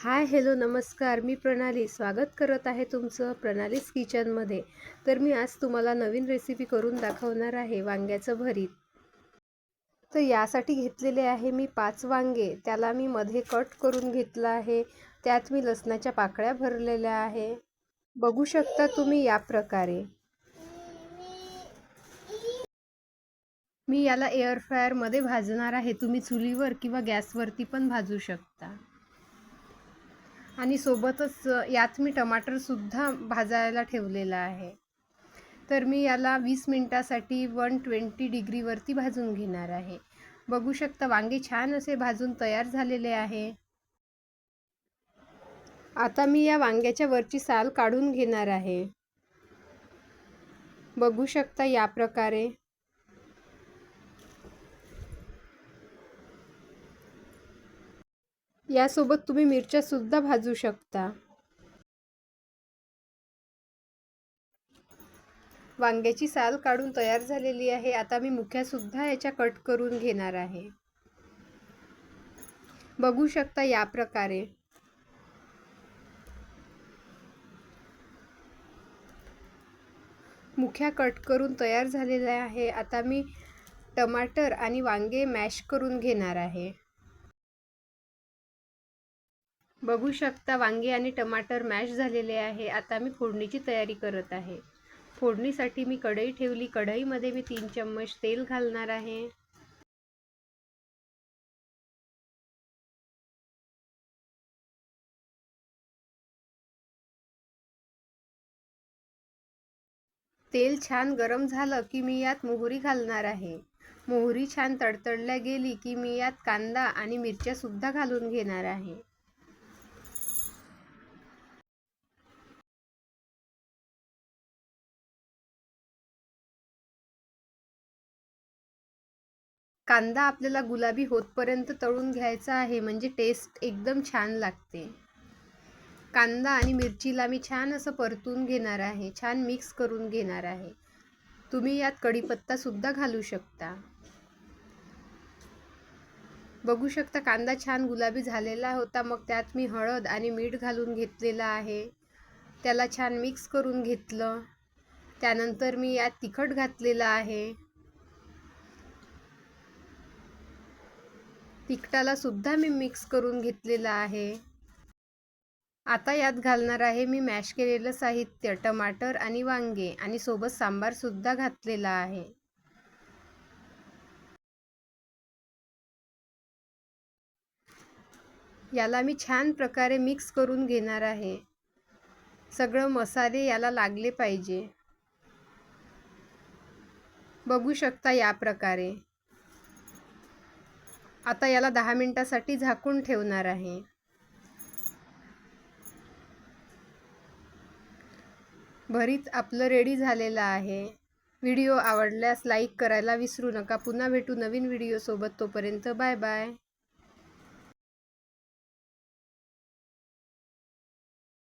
Hi hello नमस्कार. मी प्रणाली. स्वागत करत आहे तुमचं प्रणालीस किचनमध्ये. तर मी आज तुम्हाला नवीन रेसिपी करून दाखवणार आहे वांग्याचं भरीत. तर यासाठी घेतलेले आहे मी पाच वांगे. त्याला मी मध्ये कट करून घेतलं आहे. त्यात मी लसणाच्या पाकळ्या भरलेल्या आहे. बघू शकता तुम्ही या प्रकारे. मी याला एअर फ्रायरमध्ये भाजणार आहे. तुम्ही चुलीवर किंवा गॅसवरती पण भाजू शकता. आणि सोबतच यात मी टमाटरसुद्धा भाजायला ठेवलेला आहे. तर मी याला वीस मिनटासाठी वन ट्वेंटी डिग्रीवरती भाजून घेणार आहे. बघू शकता वांगे छान असे भाजून तयार झालेले आहे. आता मी या वांग्याच्या वरची साल काढून घेणार आहे. बघू शकता या प्रकारे. यासोबत तुम्ही मिरच्यासुद्धा भाजू शकता. वांग्याची साल काढून तयार झालेली आहे. आता मी मुख्यासुद्धा याच्या कट करून घेणार आहे. बघू शकता या प्रकारे. मुख्या कट करून तयार झालेल्या आहे. आता मी टमाटर आणि वांगे मॅश करून घेणार आहे. बघू शकता वांगे आणि टमाटर मॅश झालेले आहे. आता मी फोडणीची तयारी करत आहे. फोडणीसाठी मी कढई ठेवली. कढईमध्ये मी तीन चम्मच तेल घालणार आहे. तेल छान गरम झालं की मी यात मोहरी घालणार आहे. मोहरी छान तडतडल्या गेली की मी यात कांदा आणि मिरच्यासुद्धा घालून घेणार आहे. कांदा आपल्याला गुलाबी होतपर्यंत तळून घ्यायचा आहे म्हणजे टेस्ट एकदम छान लागते. कांदा आणि मिरचीला मी छान असं परतून घेणार आहे छान मिक्स करून घेणार आहे. तुम्ही यात कढीपत्तासुद्धा घालू शकता. बघू शकता कांदा छान गुलाबी झालेला होता मग त्यात मी हळद आणि मीठ घालून घेतलेलं आहे. त्याला छान मिक्स करून घेतलं. त्यानंतर मी यात तिखट घातलेलं आहे. तिखटाला सुद्धा मी मिक्स करून घेतलेलं आहे. आता यात घालणार आहे मी मॅश केलेलं साहित्य टमाटर आणि वांगे आणि सोबत सांबारसुद्धा घातलेला आहे. याला मी छान प्रकारे मिक्स करून घेणार आहे. सगळं मसाले याला लागले पाहिजे. बघू शकता या प्रकारे. आता याला दहा मिनटासाठी झाकून ठेवणार आहे. भरीत आपलं रेडी झालेलं आहे. व्हिडिओ आवडल्यास लाईक करायला विसरू नका. पुन्हा भेटू नवीन व्हिडिओसोबत तोपर्यंत बाय बाय